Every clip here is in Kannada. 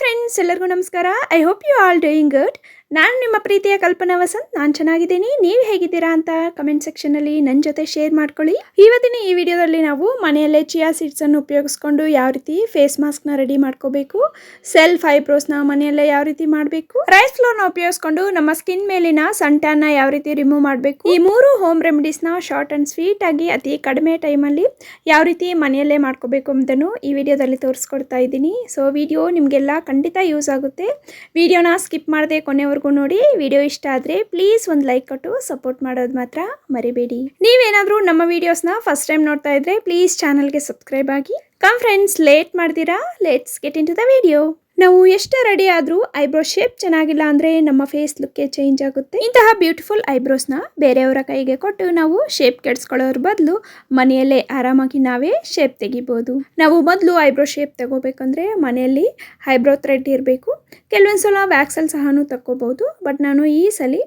ಫ್ರೆಂಡ್ಸ್ ಎಲ್ಲರಿಗೂ ನಮಸ್ಕಾರ. I hope you all doing good ನಾನು ನಿಮ್ಮ ಪ್ರೀತಿಯ ಕಲ್ಪನಾ ವಸಂತ್. ನಾನು ಚೆನ್ನಾಗಿದ್ದೀನಿ. ನೀವು ಹೇಗಿದ್ದೀರಾ ಅಂತ ಕಮೆಂಟ್ ಸೆಕ್ಷನಲ್ಲಿ ನನ್ನ ಜೊತೆ ಶೇರ್ ಮಾಡ್ಕೊಳ್ಳಿ. ಇವತ್ತಿನ ಈ ವಿಡಿಯೋದಲ್ಲಿ ನಾವು ಮನೆಯಲ್ಲೇ ಚಿಯಾ ಸೀಡ್ಸನ್ನು ಉಪಯೋಗಿಸ್ಕೊಂಡು ಯಾವ ರೀತಿ ಫೇಸ್ ಮಾಸ್ಕ್ನ ರೆಡಿ ಮಾಡ್ಕೋಬೇಕು ಸೆಲ್ಫ್ ಐಬ್ರೋಸ್ನ ಮನೆಯಲ್ಲೇ ಯಾವ ರೀತಿ ಮಾಡಬೇಕು ರೈಸ್ ಫ್ಲೋರ್ನ ಉಪಯೋಗಿಸ್ಕೊಂಡು ನಮ್ಮ ಸ್ಕಿನ್ ಮೇಲಿನ ಸಂಟ್ಯಾನ್ನ ಯಾವ ರೀತಿ ರಿಮೂವ್ ಮಾಡಬೇಕು, ಈ ಮೂರು ಹೋಮ್ ರೆಮಿಡೀಸ್ನ ಶಾರ್ಟ್ ಆ್ಯಂಡ್ ಸ್ವೀಟ್ ಆಗಿ ಅತಿ ಕಡಿಮೆ ಟೈಮಲ್ಲಿ ಯಾವ ರೀತಿ ಮನೆಯಲ್ಲೇ ಮಾಡ್ಕೋಬೇಕು ಅಂತಲೂ ಈ ವಿಡಿಯೋದಲ್ಲಿ ತೋರಿಸ್ಕೊಡ್ತಾ ಇದ್ದೀನಿ. ಸೊ ವಿಡಿಯೋ ನಿಮಗೆಲ್ಲ ಖಂಡಿತ ಯೂಸ್ ಆಗುತ್ತೆ. ವಿಡಿಯೋನ ಸ್ಕಿಪ್ ಮಾಡದೆ ಕೊನೆವರೆಗೂ ನೋಡಿ. ವಿಡಿಯೋ ಇಷ್ಟ ಆದರೆ ಪ್ಲೀಸ್ ಒಂದು ಲೈಕ್ ಕೊಟ್ಟು ಸಪೋರ್ಟ್ ಮಾಡೋದು ಮಾತ್ರ ಮರಿಬೇಡಿ. ನೀವೇನಾದರೂ ನಮ್ಮ ವಿಡಿಯೋಸ್ನ ಫಸ್ಟ್ ಟೈಮ್ ನೋಡ್ತಾ ಇದ್ರೆ ಪ್ಲೀಸ್ ಚಾನಲ್ಗೆ ಸಬ್ಸ್ಕ್ರೈಬ್ ಆಗಿ. ಕಮ್ ಫ್ರೆಂಡ್ಸ್, ಲೇಟ್ ಮಾಡ್ತೀರಾ? Let's get in to the video ನಾವು ಎಷ್ಟೇ ರೆಡಿ ಆದರೂ ಐಬ್ರೋ ಶೇಪ್ ಚೆನ್ನಾಗಿಲ್ಲ ಅಂದರೆ ನಮ್ಮ ಫೇಸ್ ಲುಕ್ಕೆ ಚೇಂಜ್ ಆಗುತ್ತೆ. ಇಂತಹ ಬ್ಯೂಟಿಫುಲ್ ಐಬ್ರೋಸ್ನ ಬೇರೆಯವರ ಕೈಗೆ ಕೊಟ್ಟು ನಾವು ಶೇಪ್ ಕೆಡಿಸ್ಕೊಳ್ಳೋರ ಬದಲು ಮನೆಯಲ್ಲೇ ಆರಾಮಾಗಿ ನಾವೇ ಶೇಪ್ ತೆಗಿಬೋದು. ನಾವು ಮೊದಲು ಐಬ್ರೋ ಶೇಪ್ ತಗೋಬೇಕಂದ್ರೆ ಮನೆಯಲ್ಲಿ ಐಬ್ರೋ ಥ್ರೆಡ್ ಇರಬೇಕು. ಕೆಲವೊಂದು ಸಲ ವ್ಯಾಕ್ಸಲ್ಲಿ ಸಹನೂ ತಗೋಬೋದು ಬಟ್ ನಾನು ಈ ಸಲ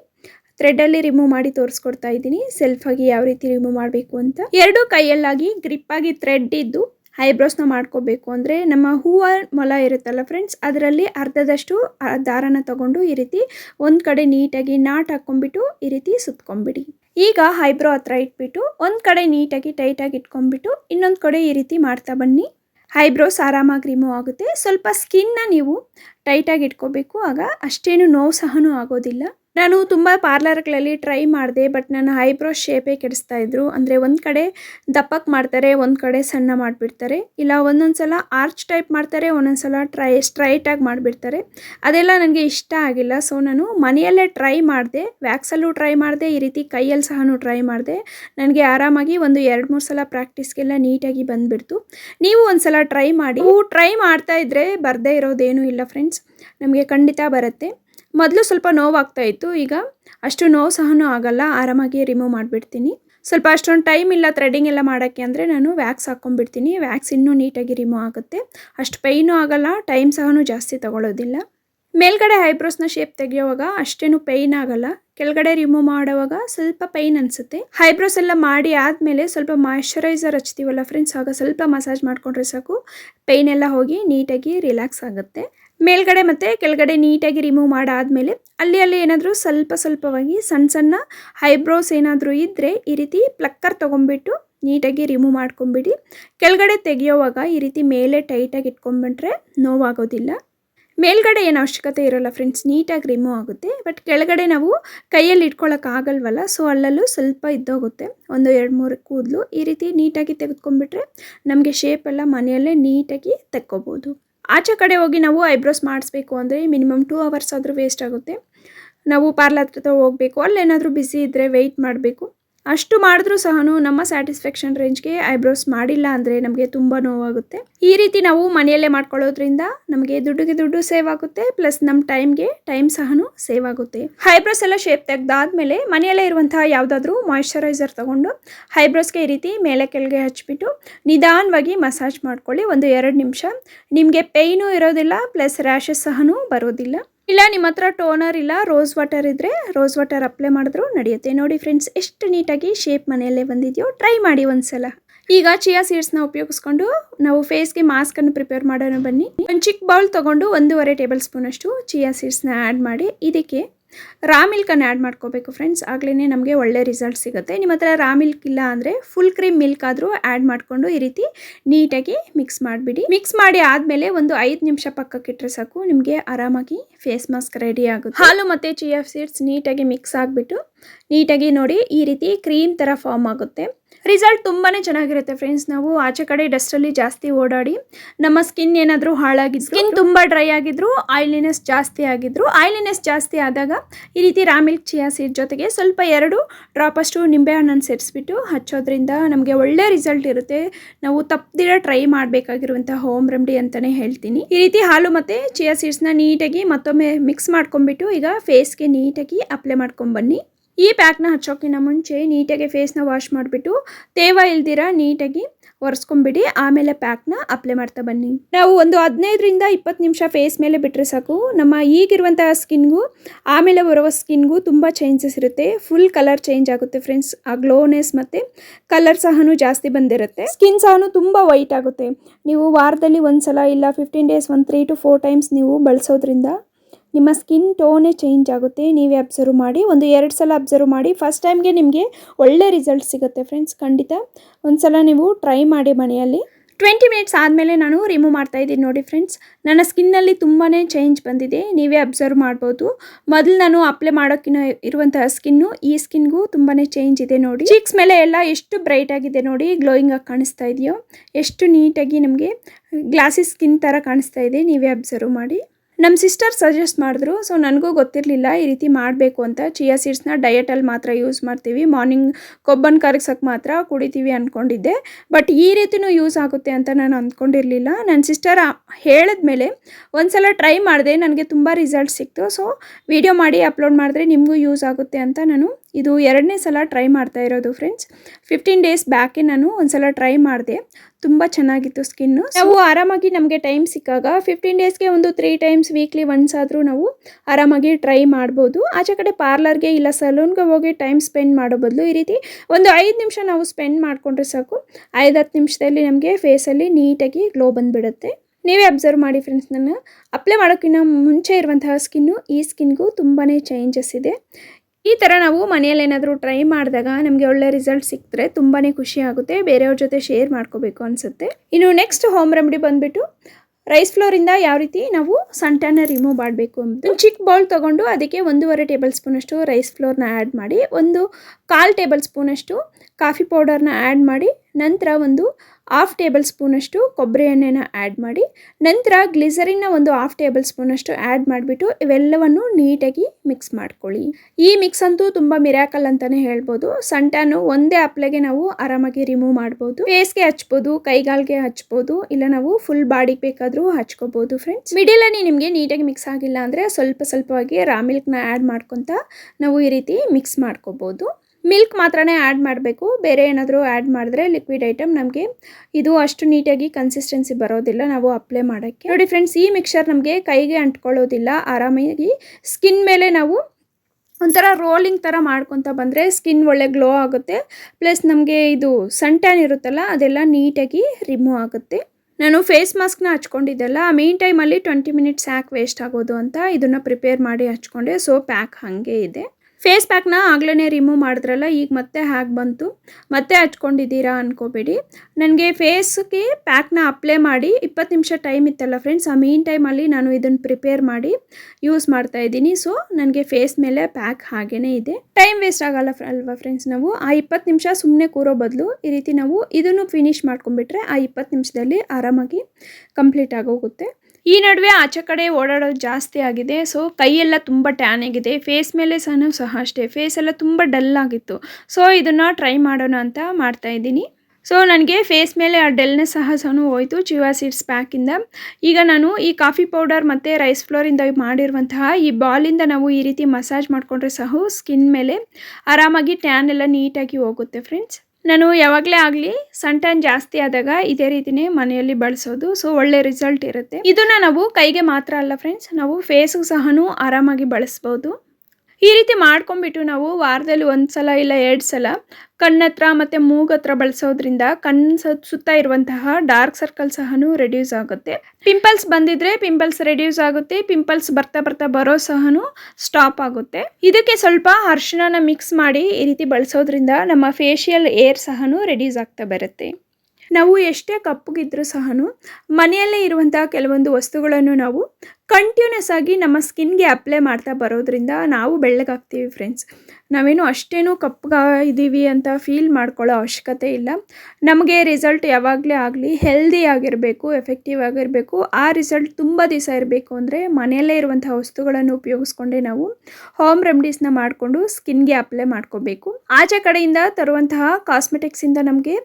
ಥ್ರೆಡ್ಡಲ್ಲಿ ರಿಮೂವ್ ಮಾಡಿ ತೋರಿಸ್ಕೊಡ್ತಾ ಇದ್ದೀನಿ. ಸೆಲ್ಫಾಗಿ ಯಾವ ರೀತಿ ರಿಮೂವ್ ಮಾಡಬೇಕು ಅಂತ. ಎರಡು ಕೈಯಲ್ಲಾಗಿ ಗ್ರಿಪ್ಪಾಗಿ ಥ್ರೆಡ್ ಇದ್ದು ಐಬ್ರೋಸ್ನ ಮಾಡ್ಕೋಬೇಕು. ಅಂದರೆ ನಮ್ಮ ಹೂವು ಮೊಲ ಇರುತ್ತಲ್ಲ ಫ್ರೆಂಡ್ಸ್ ಅದರಲ್ಲಿ ಅರ್ಧದಷ್ಟು ದಾರನ ತಗೊಂಡು ಈ ರೀತಿ ಒಂದು ಕಡೆ ನೀಟಾಗಿ ನಾಟ್ ಹಾಕ್ಕೊಂಬಿಟ್ಟು ಈ ರೀತಿ ಸುತ್ಕೊಂಬಿಡಿ ಈಗ ಹೈಬ್ರೋ ಹತ್ರ ಇಟ್ಬಿಟ್ಟು ಒಂದು ಕಡೆ ನೀಟಾಗಿ ಟೈಟಾಗಿ ಇಟ್ಕೊಂಡ್ಬಿಟ್ಟು ಇನ್ನೊಂದು ಕಡೆ ಈ ರೀತಿ ಮಾಡ್ತಾ ಬನ್ನಿ. ಹೈಬ್ರೋಸ್ ಆರಾಮಾಗಿ ರಿಮೂವ್ ಆಗುತ್ತೆ. ಸ್ವಲ್ಪ ಸ್ಕಿನ್ನ ನೀವು ಟೈಟಾಗಿ ಇಟ್ಕೋಬೇಕು. ಆಗ ಅಷ್ಟೇನು ನೋವು ಸಹನೂ ಆಗೋದಿಲ್ಲ. ನಾನು ತುಂಬ ಪಾರ್ಲರ್ಗಳಲ್ಲಿ ಟ್ರೈ ಮಾಡಿದೆ, ಬಟ್ ನನ್ನ ಐಬ್ರೋ ಶೇಪೇ ಕೆಡಿಸ್ತಾ ಇದ್ರು. ಅಂದರೆ ಒಂದು ಕಡೆ ದಪ್ಪಕ್ಕೆ ಮಾಡ್ತಾರೆ, ಒಂದು ಕಡೆ ಸಣ್ಣ ಮಾಡಿಬಿಡ್ತಾರೆ. ಇಲ್ಲ ಒಂದೊಂದು ಸಲ ಆರ್ಚ್ ಟೈಪ್ ಮಾಡ್ತಾರೆ, ಒಂದೊಂದು ಸಲ ಟ್ರೈ ಸ್ಟ್ರೈಟಾಗಿ ಮಾಡಿಬಿಡ್ತಾರೆ. ಅದೆಲ್ಲ ನನಗೆ ಇಷ್ಟ ಆಗಿಲ್ಲ. ಸೊ ನಾನು ಮನೆಯಲ್ಲೇ ಟ್ರೈ ಮಾಡಿದೆ, ವ್ಯಾಕ್ಸಲ್ಲೂ ಟ್ರೈ ಮಾಡಿದೆ, ಈ ರೀತಿ ಕೈಯಲ್ಲಿ ಸಹ ಟ್ರೈ ಮಾಡಿದೆ. ನನಗೆ ಆರಾಮಾಗಿ ಒಂದು ಎರಡು ಮೂರು ಸಲ ಪ್ರಾಕ್ಟೀಸ್ಗೆಲ್ಲ ನೀಟಾಗಿ ಬಂದುಬಿಡ್ತು. ನೀವು ಒಂದು ಸಲ ಟ್ರೈ ಮಾಡಿ. ಟ್ರೈ ಮಾಡ್ತಾ ಇದ್ದರೆ ಬರದೇ ಇರೋದೇನೂ ಇಲ್ಲ ಫ್ರೆಂಡ್ಸ್. ನಮಗೆ ಖಂಡಿತ ಬರುತ್ತೆ. ಮೊದಲು ಸ್ವಲ್ಪ ನೋವಾಗ್ತಾ ಇತ್ತು, ಈಗ ಅಷ್ಟು ನೋವು ಸಹನೂ ಆಗಲ್ಲ ಆರಾಮಾಗಿ ರಿಮೂವ್ ಮಾಡಿಬಿಡ್ತೀನಿ. ಸ್ವಲ್ಪ ಅಷ್ಟೊಂದು ಟೈಮ್ ಇಲ್ಲ ಥ್ರೆಡಿಂಗ್ ಎಲ್ಲ ಮಾಡೋಕ್ಕೆ ಅಂದರೆ ನಾನು ವ್ಯಾಕ್ಸ್ ಹಾಕ್ಕೊಂಡ್ಬಿಡ್ತೀನಿ ವ್ಯಾಕ್ಸ್ ಇನ್ನೂ ನೀಟಾಗಿ ರಿಮೂವ್ ಆಗುತ್ತೆ. ಅಷ್ಟು ಪೈನೂ ಆಗಲ್ಲ ಟೈಮ್ ಸಹನೂ ಜಾಸ್ತಿ ತಗೊಳ್ಳೋದಿಲ್ಲ ಮೇಲ್ಗಡೆ ಹೈಬ್ರೋಸ್ನ ಶೇಪ್ ತೆಗೆಯುವಾಗ ಅಷ್ಟೇನು ಪೈನ್ ಆಗಲ್ಲ. ಕೆಳಗಡೆ ರಿಮೂವ್ ಮಾಡುವಾಗ ಸ್ವಲ್ಪ ಪೈನ್ ಅನಿಸುತ್ತೆ. ಹೈಬ್ರೋಸ್ ಎಲ್ಲ ಮಾಡಿ ಆದಮೇಲೆ ಸ್ವಲ್ಪ ಮಾಯಶ್ಚರೈಸರ್ ಹಚ್ತೀವಲ್ಲ ಫ್ರೆಂಡ್ಸ್ ಆಗ ಸ್ವಲ್ಪ ಮಸಾಜ್ ಮಾಡಿಕೊಂಡ್ರೆ ಸಾಕು. ಪೈನ್ ಎಲ್ಲ ಹೋಗಿ ನೀಟಾಗಿ ರಿಲ್ಯಾಕ್ಸ್ ಆಗುತ್ತೆ. ಮೇಲ್ಗಡೆ ಮತ್ತು ಕೆಳಗಡೆ ನೀಟಾಗಿ ರಿಮೂವ್ ಮಾಡಾದಮೇಲೆ ಅಲ್ಲಿ ಅಲ್ಲಿ ಏನಾದರೂ ಸ್ವಲ್ಪ ಸ್ವಲ್ಪವಾಗಿ ಸಣ್ಣ ಸಣ್ಣ ಹೈಬ್ರೋಸ್ ಏನಾದರೂ ಇದ್ದರೆ ಈ ರೀತಿ ಪ್ಲಕ್ಕರ್ ತೊಗೊಂಬಿಟ್ಟು ನೀಟಾಗಿ ರಿಮೂವ್ ಮಾಡ್ಕೊಂಬಿಡಿ ಕೆಳಗಡೆ ತೆಗೆಯೋವಾಗ ಈ ರೀತಿ ಮೇಲೆ ಟೈಟಾಗಿ ಇಟ್ಕೊಂಡ್ಬಿಟ್ರೆ ನೋವಾಗೋದಿಲ್ಲ. ಮೇಲ್ಗಡೆ ಏನು ಅವಶ್ಯಕತೆ ಇರೋಲ್ಲ ಫ್ರೆಂಡ್ಸ್ ನೀಟಾಗಿ ರಿಮೂವ್ ಆಗುತ್ತೆ. ಬಟ್ ಕೆಳಗಡೆ ನಾವು ಕೈಯಲ್ಲಿ ಇಟ್ಕೊಳ್ಳೋಕ್ಕಾಗಲ್ವಲ್ಲ ಸೊ ಅಲ್ಲಲ್ಲೂ ಸ್ವಲ್ಪ ಇದ್ದೋಗುತ್ತೆ. ಒಂದು ಎರಡು ಮೂರು ಕೂದಲು ಈ ರೀತಿ ನೀಟಾಗಿ ತೆಗೆದುಕೊಂಡ್ಬಿಟ್ರೆ ನಮಗೆ ಶೇಪೆಲ್ಲ ಮನೆಯಲ್ಲೇ ನೀಟಾಗಿ ತೆಕ್ಕೋಬೋದು. ಆಚೆ ಕಡೆ ಹೋಗಿ ನಾವು ಐಬ್ರೋಸ್ ಮಾಡಿಸ್ಬೇಕು ಅಂದರೆ ಮಿನಿಮಮ್ ಟೂ ಅವರ್ಸ್ ಆದರೂ ವೇಸ್ಟ್ ಆಗುತ್ತೆ. ನಾವು ಪಾರ್ಲರ್ ಹತ್ರ ಹೋಗಬೇಕು, ಅಲ್ಲೇನಾದರೂ ಬಿಸಿ ಇದ್ದರೆ ವೆಯ್ಟ್ ಮಾಡಬೇಕು. ಅಷ್ಟು ಮಾಡಿದ್ರೂ ಸಹ ನಮ್ಮ ಸ್ಯಾಟಿಸ್ಫ್ಯಾಕ್ಷನ್ ರೇಂಜ್ಗೆ ಐಬ್ರೋಸ್ ಮಾಡಿಲ್ಲ ಅಂದರೆ ನಮಗೆ ತುಂಬ ನೋವಾಗುತ್ತೆ. ಈ ರೀತಿ ನಾವು ಮನೆಯಲ್ಲೇ ಮಾಡ್ಕೊಳ್ಳೋದ್ರಿಂದ ನಮಗೆ ದುಡ್ಡಿಗೆ ದುಡ್ಡು ಸೇವ್ ಆಗುತ್ತೆ, ಪ್ಲಸ್ ನಮ್ಮ ಟೈಮ್ಗೆ ಟೈಮ್ ಸಹ ಸೇವ್ ಆಗುತ್ತೆ. ಹೈಬ್ರೋಸ್ ಎಲ್ಲ ಶೇಪ್ ತೆಗೆದಾದ್ಮೇಲೆ ಮನೆಯಲ್ಲೇ ಇರುವಂತಹ ಯಾವುದಾದ್ರೂ ಮಾಯಿಶ್ಚರೈಸರ್ ತಗೊಂಡು ಹೈಬ್ರೋಸ್ಗೆ ಈ ರೀತಿ ಮೇಲೆ ಕೆಳಗೆ ಹಚ್ಚಿಬಿಟ್ಟು ನಿಧಾನವಾಗಿ ಮಸಾಜ್ ಮಾಡ್ಕೊಳ್ಳಿ ಒಂದು ಎರಡು ನಿಮಿಷ. ನಿಮಗೆ ಪೇಯ್ನೂ ಇರೋದಿಲ್ಲ, ಪ್ಲಸ್ ರ್ಯಾಷಸ್ ಸಹ ಬರೋದಿಲ್ಲ. ಇಲ್ಲ, ನಿಮ್ಮ ಹತ್ರ ಟೋನರ್ ಇಲ್ಲ ರೋಸ್ ವಾಟರ್ ಇದ್ದರೆ ರೋಸ್ ವಾಟರ್ ಅಪ್ಲೈ ಮಾಡಿದ್ರು ನಡೆಯುತ್ತೆ. ನೋಡಿ ಫ್ರೆಂಡ್ಸ್ ಎಷ್ಟು ನೀಟಾಗಿ ಶೇಪ್ ಮನೆಯಲ್ಲೇ ಬಂದಿದೆಯೋ ಟ್ರೈ ಮಾಡಿ ಒಂದ್ಸಲ. ಈಗ ಚಿಯಾ ಸೀಡ್ಸ್ನ ಉಪಯೋಗಿಸ್ಕೊಂಡು ನಾವು ಫೇಸ್ಗೆ ಮಾಸ್ಕನ್ನು ಪ್ರಿಪೇರ್ ಮಾಡೋಣ ಬನ್ನಿ. ಒಂದು ಚಿಕ್ಕ ಬೌಲ್ ತೊಗೊಂಡು ಒಂದೂವರೆ ಟೇಬಲ್ ಸ್ಪೂನ್ ಅಷ್ಟು ಚಿಯಾ ಸೀಡ್ಸ್ನ ಆ್ಯಡ್ ಮಾಡಿ. ಇದಕ್ಕೆ ರಾ ಮಿಲ್ಕನ್ನು ಆ್ಯಡ್ ಮಾಡ್ಕೋಬೇಕು ಫ್ರೆಂಡ್ಸ್ ಆಗಲೇ ನಮಗೆ ಒಳ್ಳೆ ರಿಸಲ್ಟ್ ಸಿಗುತ್ತೆ. ನಿಮ್ಮ ಹತ್ರ ರಾ ಮಿಲ್ಕ್ ಇಲ್ಲ ಅಂದರೆ ಫುಲ್ ಕ್ರೀಮ್ ಮಿಲ್ಕ್ ಆದರೂ ಆ್ಯಡ್ ಮಾಡಿಕೊಂಡು ಈ ರೀತಿ ನೀಟಾಗಿ ಮಿಕ್ಸ್ ಮಾಡಿಬಿಡಿ. ಮಿಕ್ಸ್ ಮಾಡಿ ಆದಮೇಲೆ ಒಂದು ಐದು ನಿಮಿಷ ಪಕ್ಕಕ್ಕಿಟ್ರೆ ಸಾಕು. ನಿಮಗೆ ಆರಾಮಾಗಿ ಫೇಸ್ ಮಾಸ್ಕ್ ರೆಡಿ ಆಗುತ್ತೆ. ಹಾಲು ಮತ್ತು ಚಿಯಾ ಸೀಡ್ಸ್ ನೀಟಾಗಿ ಮಿಕ್ಸ್ ಆಗಿಬಿಟ್ಟು ನೀಟಾಗಿ ನೋಡಿ ಈ ರೀತಿ ಕ್ರೀಮ್ ಥರ ಫಾರ್ಮ್ ಆಗುತ್ತೆ. ರಿಸಲ್ಟ್ ತುಂಬಾ ಚೆನ್ನಾಗಿರುತ್ತೆ ಫ್ರೆಂಡ್ಸ್ ನಾವು ಆಚೆ ಕಡೆ ಡಸ್ಟಲ್ಲಿ ಜಾಸ್ತಿ ಓಡಾಡಿ ನಮ್ಮ ಸ್ಕಿನ್ ಏನಾದರೂ ಹಾಳಾಗಿದ್ದು ಸ್ಕಿನ್ ತುಂಬ ಡ್ರೈ ಆಗಿದ್ರು ಆಯಿಲಿನೆಸ್ ಜಾಸ್ತಿ ಆಗಿದ್ರು ಆಯಿಲಿನೆಸ್ ಜಾಸ್ತಿ ಆದಾಗ ಈ ರೀತಿ ರಾ ಮಿಲ್ಕ್ ಚಿಯಾ ಸೀಡ್ ಜೊತೆಗೆ ಸ್ವಲ್ಪ ಎರಡು ಡ್ರಾಪಷ್ಟು ನಿಂಬೆಹಣ್ಣನ್ನು ಸೇರಿಸ್ಬಿಟ್ಟು ಹಚ್ಚೋದ್ರಿಂದ ನಮಗೆ ಒಳ್ಳೆ ರಿಸಲ್ಟ್ ಇರುತ್ತೆ. ನಾವು ತಪ್ಪದಿರ ಟ್ರೈ ಮಾಡಬೇಕಾಗಿರುವಂಥ ಹೋಮ್ ರೆಮಿಡಿ ಅಂತಲೇ ಹೇಳ್ತೀನಿ. ಈ ರೀತಿ ಹಾಲು ಮತ್ತು ಚಿಯಾ ಸೀಡ್ಸ್ನ ನೀಟಾಗಿ ಮತ್ತೊಮ್ಮೆ ಮಿಕ್ಸ್ ಮಾಡ್ಕೊಂಡ್ಬಿಟ್ಟು ಈಗ ಫೇಸ್ಗೆ ನೀಟಾಗಿ ಅಪ್ಲೈ ಮಾಡ್ಕೊಂಬನ್ನಿ ಈ ಪ್ಯಾಕ್ನ ಹಚ್ಚೋಕ್ಕಿಂತ ಮುಂಚೆ ನೀಟಾಗಿ ಫೇಸ್ನ ವಾಶ್ ಮಾಡಿಬಿಟ್ಟು ತೇವ ಇಲ್ದಿರ ನೀಟಾಗಿ ಒರೆಸ್ಕೊಂಬಿಡಿ. ಆಮೇಲೆ ಪ್ಯಾಕ್ನ ಅಪ್ಲೈ ಮಾಡ್ತಾ ಬನ್ನಿ. ನಾವು ಒಂದು ಹದಿನೈದರಿಂದ ಇಪ್ಪತ್ತು ನಿಮಿಷ ಫೇಸ್ ಮೇಲೆ ಬಿಟ್ಟರೆ ಸಾಕು. ನಮ್ಮ ಈಗಿರುವಂತಹ ಸ್ಕಿನ್ಗೂ, ಆಮೇಲೆ ಬರುವ ಸ್ಕಿನ್ಗೂ ತುಂಬ ಚೇಂಜಸ್ ಇರುತ್ತೆ. ಫುಲ್ ಕಲರ್ ಚೇಂಜ್ ಆಗುತ್ತೆ ಫ್ರೆಂಡ್ಸ್ ಆ ಗ್ಲೋನೆಸ್ ಮತ್ತು ಕಲರ್ ಸಹನೂ ಜಾಸ್ತಿ ಬಂದಿರುತ್ತೆ. ಸ್ಕಿನ್ ಸಹನು ತುಂಬ ವೈಟ್ ಆಗುತ್ತೆ. ನೀವು ವಾರದಲ್ಲಿ ಒಂದು ಸಲ ಇಲ್ಲ ಫಿಫ್ಟೀನ್ ಡೇಸ್ ಒಂದು ತ್ರೀ ಟು ಫೋರ್ ಟೈಮ್ಸ್ ನೀವು ಬಳಸೋದ್ರಿಂದ ನಿಮ್ಮ ಸ್ಕಿನ್ ಟೋನೇ ಚೇಂಜ್ ಆಗುತ್ತೆ, ನೀವೇ ಅಬ್ಸರ್ವ್ ಮಾಡಿ, ಒಂದು ಎರಡು ಸಲ ಅಬ್ಸರ್ವ್ ಮಾಡಿ ಫಸ್ಟ್ ಟೈಮ್ಗೆ ನಿಮಗೆ ಒಳ್ಳೆ ರಿಸಲ್ಟ್ ಸಿಗುತ್ತೆ ಫ್ರೆಂಡ್ಸ್ ಖಂಡಿತ. ಒಂದ್ಸಲ ನೀವು ಟ್ರೈ ಮಾಡಿ ಮನೆಯಲ್ಲಿ. ಟ್ವೆಂಟಿ ಮಿನಿಟ್ಸ್ ಆದಮೇಲೆ ನಾನು ರಿಮೂವ್ ಮಾಡ್ತಾ ಇದ್ದೀನಿ ನೋಡಿ ಫ್ರೆಂಡ್ಸ್ ನನ್ನ ಸ್ಕಿನ್ನಲ್ಲಿ ತುಂಬಾ ಚೇಂಜ್ ಬಂದಿದೆ, ನೀವೇ ಅಬ್ಸರ್ವ್ ಮಾಡ್ಬೋದು. ಮೊದಲು ನಾನು ಅಪ್ಲೈ ಮಾಡೋಕ್ಕಿನ್ನ ಇರುವಂತಹ ಸ್ಕಿನ್ನು, ಈ ಸ್ಕಿನ್ಗೂ ತುಂಬಾ ಚೇಂಜ್ ಇದೆ ನೋಡಿ. ಚೀಕ್ಸ್ ಮೇಲೆ ಎಲ್ಲ ಎಷ್ಟು ಬ್ರೈಟ್ ಆಗಿದೆ ನೋಡಿ ಗ್ಲೋಯಿಂಗ್ ಆಗಿ ಕಾಣಿಸ್ತಾ ಇದೆಯೋ, ಎಷ್ಟು ನೀಟಾಗಿ ನಮಗೆ ಗ್ಲಾಸಿ ಸ್ಕಿನ್ ಥರ ಕಾಣಿಸ್ತಾ ಇದೆ, ನೀವೇ ಅಬ್ಸರ್ವ್ ಮಾಡಿ. ನಮ್ಮ ಸಿಸ್ಟರ್ ಸಜೆಸ್ಟ್ ಮಾಡಿದ್ರು ಸೊ ನನಗೂ ಗೊತ್ತಿರಲಿಲ್ಲ ಈ ರೀತಿ ಮಾಡಬೇಕು ಅಂತ. ಚಿಯಾ ಸೀಡ್ಸ್ನ ಡಯಟಲ್ಲಿ ಮಾತ್ರ ಯೂಸ್ ಮಾಡ್ತೀವಿ. ಮಾರ್ನಿಂಗ್ ಕೊಬ್ಬನ್ನು ಕರಗ್ಸೋಕ್ಕೆ ಮಾತ್ರ ಕುಡಿತೀವಿ ಅಂದ್ಕೊಂಡಿದ್ದೆ ಬಟ್ ಈ ರೀತಿನೂ ಯೂಸ್ ಆಗುತ್ತೆ ಅಂತ ನಾನು ಅಂದ್ಕೊಂಡಿರಲಿಲ್ಲ ನನ್ನ ಸಿಸ್ಟರ್ ಹೇಳಿದ್ಮೇಲೆ ಒಂದ್ಸಲ ಟ್ರೈ ಮಾಡಿದೆ. ನನಗೆ ತುಂಬ ರಿಸಲ್ಟ್ ಸಿಕ್ತು. ಸೊ ವಿಡಿಯೋ ಮಾಡಿ ಅಪ್ಲೋಡ್ ಮಾಡಿದ್ರೆ ನಿಮಗೂ ಯೂಸ್ ಆಗುತ್ತೆ ಅಂತ ನಾನು ಇದು ಎರಡನೇ ಸಲ ಟ್ರೈ ಮಾಡ್ತಾ ಇರೋದು ಫ್ರೆಂಡ್ಸ್ ಫಿಫ್ಟೀನ್ ಡೇಸ್ ಬ್ಯಾಕೆ ನಾನು ಒಂದ್ಸಲ ಟ್ರೈ ಮಾಡಿದೆ. ತುಂಬ ಚೆನ್ನಾಗಿತ್ತು ಸ್ಕಿನ್ನು ನಾವು ಆರಾಮಾಗಿ ನಮಗೆ ಟೈಮ್ ಸಿಕ್ಕಾಗ ಫಿಫ್ಟೀನ್ ಡೇಸ್ಗೆ ಒಂದು ತ್ರೀ ಟೈಮ್ಸ್ ವೀಕ್ಲಿ ಒನ್ಸ್ ಆದರೂ ನಾವು ಆರಾಮಾಗಿ ಟ್ರೈ ಮಾಡ್ಬೋದು. ಆಚೆ ಕಡೆ ಪಾರ್ಲರ್ಗೆ ಇಲ್ಲ ಸಲೂನ್ಗೆ ಹೋಗಿ ಟೈಮ್ ಸ್ಪೆಂಡ್ ಮಾಡೋ ಬದಲು ಈ ರೀತಿ ಒಂದು ಐದು ನಿಮಿಷ ನಾವು ಸ್ಪೆಂಡ್ ಮಾಡಿಕೊಂಡ್ರೆ ಸಾಕು. ಐದು ಹತ್ತು ನಿಮಿಷದಲ್ಲಿ ನಮಗೆ ಫೇಸಲ್ಲಿ ನೀಟಾಗಿ ಗ್ಲೋ ಬಂದುಬಿಡುತ್ತೆ. ನೀವೇ ಅಬ್ಸರ್ವ್ ಮಾಡಿ ಫ್ರೆಂಡ್ಸ್ ನನ್ನ. ಅಪ್ಲೈ ಮಾಡೋಕ್ಕಿಂತ ಮುಂಚೆ ಇರುವಂತಹ ಸ್ಕಿನ್ನು ಈ ಸ್ಕಿನ್ಗೂ ತುಂಬಾ ಚೇಂಜಸ್ ಇದೆ. ಈ ಥರ ನಾವು ಮನೆಯಲ್ಲಿ ಏನಾದರೂ ಟ್ರೈ ಮಾಡಿದಾಗ ನಮಗೆ ಒಳ್ಳೆ ರಿಸಲ್ಟ್ ಸಿಕ್ಕಿದ್ರೆ ತುಂಬಾ ಖುಷಿ ಆಗುತ್ತೆ, ಬೇರೆಯವ್ರ ಜೊತೆ ಶೇರ್ ಮಾಡ್ಕೋಬೇಕು ಅನಿಸುತ್ತೆ. ಇನ್ನು ನೆಕ್ಸ್ಟ್ ಹೋಮ್ ರೆಮಿಡಿ ಬಂದುಬಿಟ್ಟು ರೈಸ್ ಫ್ಲೋರಿಂದ ಯಾವ ರೀತಿ ನಾವು ಸಂಟನ್ನ ರಿಮೂವ್ ಮಾಡಬೇಕು ಅಂತ. ಚಿಕ್ಕ ಬೌಲ್ ತೊಗೊಂಡು ಅದಕ್ಕೆ ಒಂದೂವರೆ ಟೇಬಲ್ ಸ್ಪೂನಷ್ಟು ರೈಸ್ ಫ್ಲೋರ್ನ ಆ್ಯಡ್ ಮಾಡಿ, ಒಂದು ಕಾಲು ಟೇಬಲ್ ಸ್ಪೂನಷ್ಟು ಕಾಫಿ ಪೌಡರ್ನ ಆ್ಯಡ್ ಮಾಡಿ, ನಂತರ ಒಂದು ಹಾಫ್ ಟೇಬಲ್ ಸ್ಪೂನಷ್ಟು ಕೊಬ್ಬರಿ ಎಣ್ಣೆನ ಆ್ಯಡ್ ಮಾಡಿ, ನಂತರ ಗ್ಲಿಸರಿನ್ನ ಒಂದು ಹಾಫ್ ಟೇಬಲ್ ಸ್ಪೂನಷ್ಟು ಆ್ಯಡ್ ಮಾಡಿಬಿಟ್ಟು ಇವೆಲ್ಲವನ್ನು ನೀಟಾಗಿ ಮಿಕ್ಸ್ ಮಾಡ್ಕೊಳ್ಳಿ. ಈ ಮಿಕ್ಸ್ ಅಂತೂ ತುಂಬ ಮಿರಾಕಲ್ ಅಂತಲೇ ಹೇಳ್ಬೋದು. ಸಂಟಾನು ಒಂದೇ ಅಪ್ಲೆಗೆ ನಾವು ಆರಾಮಾಗಿ ರಿಮೂವ್ ಮಾಡ್ಬೋದು. ಫೇಸ್ಗೆ ಹಚ್ಬೋದು, ಕೈಗಾಲ್ಗೆ ಹಚ್ಬೋದು, ಇಲ್ಲ ನಾವು ಫುಲ್ ಬಾಡಿಗೆ ಬೇಕಾದರೂ ಹಚ್ಕೋಬೋದು ಫ್ರೆಂಡ್ಸ್ ಮಿಡಿಲಲ್ಲಿ ನಿಮಗೆ ನೀಟಾಗಿ ಮಿಕ್ಸ್ ಆಗಿಲ್ಲ ಅಂದರೆ ಸ್ವಲ್ಪ ಸ್ವಲ್ಪವಾಗಿ ರಾ ಮಿಲ್ಕ್ನ ಆ್ಯಡ್ ಮಾಡ್ಕೊತ ನಾವು ಈ ರೀತಿ ಮಿಕ್ಸ್ ಮಾಡ್ಕೋಬೋದು. ಮಿಲ್ಕ್ ಮಾತ್ರನೇ ಆ್ಯಡ್ ಮಾಡಬೇಕು. ಬೇರೆ ಏನಾದರೂ ಆ್ಯಡ್ ಮಾಡಿದ್ರೆ ಲಿಕ್ವಿಡ್ ಐಟಮ್ ನಮಗೆ ಇದು ಅಷ್ಟು ನೀಟಾಗಿ ಕನ್ಸಿಸ್ಟೆನ್ಸಿ ಬರೋದಿಲ್ಲ. ನಾವು ಅಪ್ಲೈ ಮಾಡೋಕ್ಕೆ. ನೋಡಿ ಫ್ರೆಂಡ್ಸ್ ಈ ಮಿಕ್ಸರ್ ನಮಗೆ ಕೈಗೆ ಅಂಟ್ಕೊಳ್ಳೋದಿಲ್ಲ. ಆರಾಮಾಗಿ ಸ್ಕಿನ್ ಮೇಲೆ ನಾವು ಒಂಥರ ರೋಲಿಂಗ್ ಥರ ಮಾಡ್ಕೊತ ಬಂದರೆ ಸ್ಕಿನ್ ಒಳ್ಳೆ ಗ್ಲೋ ಆಗುತ್ತೆ. ಪ್ಲಸ್ ನಮಗೆ ಇದು ಸನ್ ಇರುತ್ತಲ್ಲ, ಅದೆಲ್ಲ ನೀಟಾಗಿ ರಿಮೂವ್ ಆಗುತ್ತೆ. ನಾನು ಫೇಸ್ ಮಾಸ್ಕ್ನ ಹಚ್ಕೊಂಡಿದ್ದೆಲ್ಲ ಮೇನ್ ಟೈಮಲ್ಲಿ ಟ್ವೆಂಟಿ ಮಿನಿಟ್ಸ್ ಯಾಕೆ ವೇಸ್ಟ್ ಆಗೋದು ಅಂತ ಇದನ್ನು ಪ್ರಿಪೇರ್ ಮಾಡಿ ಹಚ್ಕೊಂಡೆ. ಸೊ ಪ್ಯಾಕ್ ಹಾಗೆ ಇದೆ. ಫೇಸ್ ಪ್ಯಾಕ್ನ ಆಗ್ಲೇ ರಿಮೂವ್ ಮಾಡಿದ್ರಲ್ಲ, ಈಗ ಮತ್ತೆ ಹಾಗೆ ಬಂತು. ಮತ್ತೆ ಹಚ್ಕೊಂಡಿದ್ದೀರಾ ಅಂದ್ಕೋಬೇಡಿ ನನಗೆ ಫೇಸ್ಗೆ ಪ್ಯಾಕ್ನ ಅಪ್ಲೈ ಮಾಡಿ, ಇಪ್ಪತ್ತು ನಿಮಿಷ ಟೈಮ್ ಇತ್ತಲ್ಲ ಫ್ರೆಂಡ್ಸ್ ಆ ಮೀನ್ ಟೈಮಲ್ಲಿ ನಾನು ಇದನ್ನು ಪ್ರಿಪೇರ್ ಮಾಡಿ ಯೂಸ್ ಮಾಡ್ತಾ ಇದ್ದೀನಿ. ಸೊ ನನಗೆ ಫೇಸ್ ಮೇಲೆ ಪ್ಯಾಕ್ ಹಾಗೇ ಇದೆ. ಟೈಮ್ ವೇಸ್ಟ್ ಆಗಲ್ಲ ಅಲ್ವಾ ಫ್ರೆಂಡ್ಸ್ ನಾವು? ಆ ಇಪ್ಪತ್ತು ನಿಮಿಷ ಸುಮ್ಮನೆ ಕೂರೋ ಬದಲು ಈ ರೀತಿ ನಾವು ಇದನ್ನು ಫಿನಿಶ್ ಮಾಡ್ಕೊಂಡ್ಬಿಟ್ರೆ ಆ ಇಪ್ಪತ್ತು ನಿಮಿಷದಲ್ಲಿ ಆರಾಮಾಗಿ ಕಂಪ್ಲೀಟ್ ಆಗೋಗುತ್ತೆ. ಈ ನಡುವೆ ಆಚೆ ಕಡೆ ಓಡಾಡೋದು ಜಾಸ್ತಿ ಆಗಿದೆ. ಸೊ ಕೈಯೆಲ್ಲ ತುಂಬ ಟ್ಯಾನ್ ಆಗಿದೆ. ಫೇಸ್ ಮೇಲೆ ಸಹ ಸಹ ಅಷ್ಟೇ. ಫೇಸ್ ಎಲ್ಲ ತುಂಬ ಡಲ್ ಆಗಿತ್ತು. ಸೊ ಇದನ್ನು ಟ್ರೈ ಮಾಡೋಣ ಅಂತ ಮಾಡ್ತಾ ಇದ್ದೀನಿ. ಸೊ ನನಗೆ ಫೇಸ್ ಮೇಲೆ ಆ ಡೆಲ್ನೆಸ್ ಸಹ ಸಹ ಹೋಯಿತು. ಚಿವಾ ಸೀಡ್ಸ್ ಪ್ಯಾಕಿಂದ ಈಗ ನಾನು ಈ ಕಾಫಿ ಪೌಡರ್ ಮತ್ತು ರೈಸ್ ಫ್ಲೋರಿಂದ ಮಾಡಿರುವಂತಹ ಈ ಬಾಲಿಂದ ನಾವು ಈ ರೀತಿ ಮಸಾಜ್ ಮಾಡಿಕೊಂಡ್ರೆ ಸಹ ಸ್ಕಿನ್ ಮೇಲೆ ಆರಾಮಾಗಿ ಟ್ಯಾನ್ ಎಲ್ಲ ನೀಟಾಗಿ ಹೋಗುತ್ತೆ ಫ್ರೆಂಡ್ಸ್ ನಾನು ಯಾವಾಗಲೇ ಆಗಲಿ ಸನ್ ಟ್ಯಾನ್ ಜಾಸ್ತಿ ಆದಾಗ ಇದೇ ರೀತಿನೇ ಮನೆಯಲ್ಲಿ ಬಳಸೋದು. ಸೊ ಒಳ್ಳೆ ರಿಸಲ್ಟ್ ಇರುತ್ತೆ. ಇದನ್ನ ನಾವು ಕೈಗೆ ಮಾತ್ರ ಅಲ್ಲ ಫ್ರೆಂಡ್ಸ್ ನಾವು ಫೇಸ್ಗೆ ಸಹನೂ ಆರಾಮಾಗಿ ಬಳಸ್ಬೋದು. ಈ ರೀತಿ ಮಾಡ್ಕೊಂಡ್ಬಿಟ್ಟು ನಾವು ವಾರದಲ್ಲಿ ಒಂದು ಸಲ ಇಲ್ಲ ಎರಡು ಸಲ ಕಣ್ಣತ್ರ ಮತ್ತು ಮೂಗತ್ರ ಬಳಸೋದ್ರಿಂದ ಕಣ್ಣು ಸುತ್ತ ಇರುವಂತಹ ಡಾರ್ಕ್ ಸರ್ಕಲ್ ಸಹ ರೆಡ್ಯೂಸ್ ಆಗುತ್ತೆ. ಪಿಂಪಲ್ಸ್ ಬಂದಿದ್ರೆ ಪಿಂಪಲ್ಸ್ ರೆಡ್ಯೂಸ್ ಆಗುತ್ತೆ, ಪಿಂಪಲ್ಸ್ ಬರ್ತಾ ಬರ್ತಾ ಬರೋ ಸಹ ಸ್ಟಾಪ್ ಆಗುತ್ತೆ. ಇದಕ್ಕೆ ಸ್ವಲ್ಪ ಅರ್ಶಿನ ಮಿಕ್ಸ್ ಮಾಡಿ ಈ ರೀತಿ ಬಳಸೋದ್ರಿಂದ ನಮ್ಮ ಫೇಶಿಯಲ್ ಏರ್ ಸಹ ರೆಡ್ಯೂಸ್ ಆಗ್ತಾ ಬರುತ್ತೆ. ನಾವು ಎಷ್ಟೇ ಕಪ್ಪಗಿದ್ರೂ ಸಹ ಮನೆಯಲ್ಲೇ ಇರುವಂತಹ ಕೆಲವೊಂದು ವಸ್ತುಗಳನ್ನು ನಾವು ಕಂಟಿನ್ಯೂಸ್ ಆಗಿ ನಮ್ಮ ಸ್ಕಿನ್ಗೆ ಅಪ್ಲೈ ಮಾಡ್ತಾ ಬರೋದ್ರಿಂದ ನಾವು ಬೆಳ್ಳಗಾಗ್ತೀವಿ ಫ್ರೆಂಡ್ಸ್ ನಾವೇನು ಅಷ್ಟೇನು ಕಪ್ಪಗ ಇದ್ದೀವಿ ಅಂತ ಫೀಲ್ ಮಾಡ್ಕೊಳ್ಳೋ ಅವಶ್ಯಕತೆ ಇಲ್ಲ. ನಮಗೆ ರಿಸಲ್ಟ್ ಯಾವಾಗಲೇ ಆಗಲಿ ಹೆಲ್ದಿ ಆಗಿರಬೇಕು ಎಫೆಕ್ಟಿವ್ ಆಗಿರಬೇಕು. ಆ ರಿಸಲ್ಟ್ ತುಂಬ ದಿವಸ ಇರಬೇಕು ಅಂದರೆ ಮನೆಯಲ್ಲೇ ಇರುವಂಥ ವಸ್ತುಗಳನ್ನು ಉಪಯೋಗಿಸ್ಕೊಂಡೇ ನಾವು ಹೋಮ್ ರೆಮಿಡೀಸ್ನ ಮಾಡಿಕೊಂಡು ಸ್ಕಿನ್ಗೆ ಅಪ್ಲೈ ಮಾಡ್ಕೋಬೇಕು. ಆಚೆ ಕಡೆಯಿಂದ ತರುವಂತಹ ಕಾಸ್ಮೆಟಿಕ್ಸಿಂದ ನಮಗೆ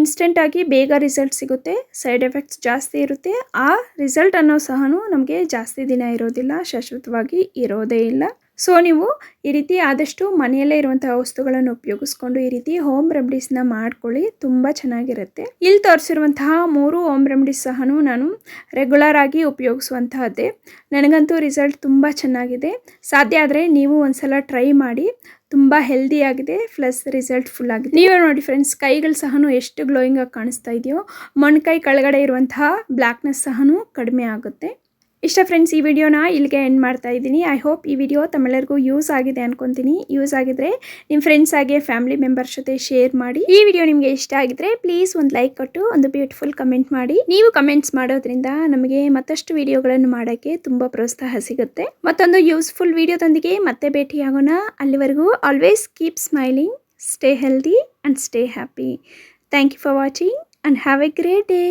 ಇನ್ಸ್ಟೆಂಟಾಗಿ ಬೇಗ ರಿಸಲ್ಟ್ ಸಿಗುತ್ತೆ. ಸೈಡ್ ಎಫೆಕ್ಟ್ಸ್ ಜಾಸ್ತಿ ಇರುತ್ತೆ. ಆ ರಿಸಲ್ಟ್ ಅನ್ನೋ ಸಹ ನಮಗೆ ಜಾಸ್ತಿ ದಿನ ಇರೋದಿಲ್ಲ, ಶಾಶ್ವತವಾಗಿ ಇರೋದೇ ಇಲ್ಲ. ಸೊ ನೀವು ಈ ರೀತಿ ಆದಷ್ಟು ಮನೆಯಲ್ಲೇ ಇರುವಂತಹ ವಸ್ತುಗಳನ್ನು ಉಪಯೋಗಿಸ್ಕೊಂಡು ಈ ರೀತಿ ಹೋಮ್ ರೆಮಿಡೀಸ್ನ ಮಾಡ್ಕೊಳ್ಳಿ. ತುಂಬ ಚೆನ್ನಾಗಿರುತ್ತೆ. ಇಲ್ಲಿ ತೋರಿಸಿರುವಂತಹ ಮೂರು ಹೋಮ್ ರೆಮಿಡೀಸ್ ಸಹ ನಾನು ರೆಗ್ಯುಲರ್ ಆಗಿ ಉಪಯೋಗಿಸುವಂತಹದ್ದೇ. ನನಗಂತೂ ರಿಸಲ್ಟ್ ತುಂಬ ಚೆನ್ನಾಗಿದೆ. ಸಾಧ್ಯ ಆದರೆ ನೀವು ಒಂದ್ಸಲ ಟ್ರೈ ಮಾಡಿ. ತುಂಬ ಹೆಲ್ದಿಯಾಗಿದೆ ಪ್ಲಸ್ ರಿಸಲ್ಟ್ ಫುಲ್ ಆಗಿದೆ. ನೀವೇ ನೋಡಿ ಫ್ರೆಂಡ್ಸ್ ಕೈಗಳು ಸಹ ಎಷ್ಟು ಗ್ಲೋಯಿಂಗ್ ಆಗಿ ಕಾಣಿಸ್ತಾ ಇದೆಯೋ. ಮೊಣಕೈ ಕೆಳಗಡೆ ಇರುವಂತಹ ಬ್ಲ್ಯಾಕ್ನೆಸ್ ಸಹ ಕಡಿಮೆ ಆಗುತ್ತೆ. ಇಷ್ಟ ಫ್ರೆಂಡ್ಸ್ ಈ ವಿಡಿಯೋನ ಇಲ್ಲಿಗೆ ಎಂಡ್ ಮಾಡ್ತಾ ಇದ್ದೀನಿ. ಐ ಹೋಪ್ ಈ ವಿಡಿಯೋ ತಮ್ಮೆಲ್ಲರಿಗೂ ಯೂಸ್ ಆಗಿದೆ ಅನ್ಕೊಂತೀನಿ. ಯೂಸ್ ಆಗಿದ್ರೆ ನಿಮ್ಮ ಫ್ರೆಂಡ್ಸ್ ಆಗಿ ಫ್ಯಾಮಿಲಿ ಮೆಂಬರ್ಸ್ ಜೊತೆ ಶೇರ್ ಮಾಡಿ. ಈ ವಿಡಿಯೋ ನಿಮಗೆ ಇಷ್ಟ ಆಗಿದ್ರೆ ಪ್ಲೀಸ್ ಒಂದು ಲೈಕ್ ಕೊಟ್ಟು, ಒಂದು ಬ್ಯೂಟಿಫುಲ್ ಕಮೆಂಟ್ ಮಾಡಿ. ನೀವು ಕಮೆಂಟ್ಸ್ ಮಾಡೋದ್ರಿಂದ ನಮಗೆ ಮತ್ತಷ್ಟು ವಿಡಿಯೋಗಳನ್ನು ಮಾಡೋಕ್ಕೆ ತುಂಬ ಪ್ರೋತ್ಸಾಹ ಸಿಗುತ್ತೆ. ಮತ್ತೊಂದು ಯೂಸ್ಫುಲ್ ವಿಡಿಯೋದೊಂದಿಗೆ ಮತ್ತೆ ಭೇಟಿಯಾಗೋಣ. ಅಲ್ಲಿವರೆಗೂ always keep smiling stay healthy and stay happy thank you for watching and have a great day